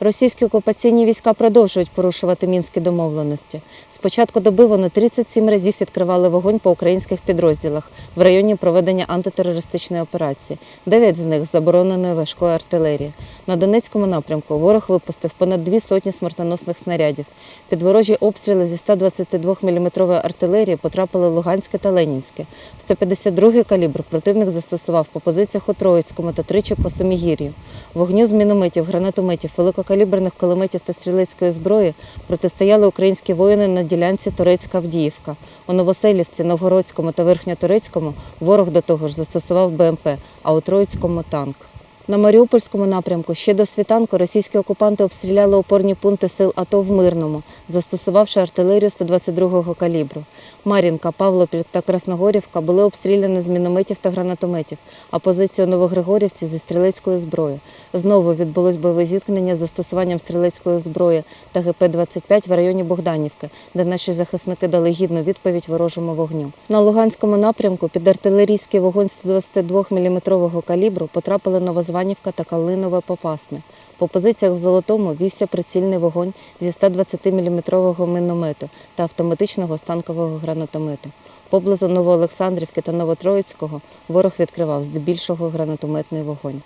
Російські окупаційні війська продовжують порушувати мінські домовленості. З початку доби вони 37 разів відкривали вогонь по українських підрозділах в районі проведення антитерористичної операції. Дев'ять з них з забороненою важкої артилерії. На Донецькому напрямку ворог випустив понад дві сотні смертоносних снарядів. Під ворожі обстріли зі 122 мм артилерії потрапили Луганське та Ленінське. 152-й калібр противник застосував по позиціях у Троїцькому та тричі по Семігір'ю. Вогню з мінометів, гранатометів, великокаліберних кулеметів та стрілецької зброї протистояли українські воїни на ділянці Турецька Авдіївка. У Новоселівці, Новгородському та Верхньоторецькому ворог до того ж застосував БМП, а у Троїцькому танк. На Маріупольському напрямку ще до світанку російські окупанти обстріляли опорні пункти сил АТО в Мирному, застосувавши артилерію 122-го калібру. Мар'їнка, Павлопіль та Красногорівка були обстріляні з мінометів та гранатометів, а позиції у Новогригорівці зі стрілецької зброї. Знову відбулось бойове зіткнення з застосуванням стрілецької зброї та ГП-25 в районі Богданівки, де наші захисники дали гідну відповідь ворожому вогню. На Луганському напрямку під артилерійський вогонь 122 мм калібру потрапили Новозванівка та Калинове Попасне. По позиціях в Золотому вівся прицільний вогонь зі 120 мм міномету та автоматичного станкового гранатомету. Поблизу Новоолександрівки та Новотроїцького ворог відкривав здебільшого гранатометний вогонь.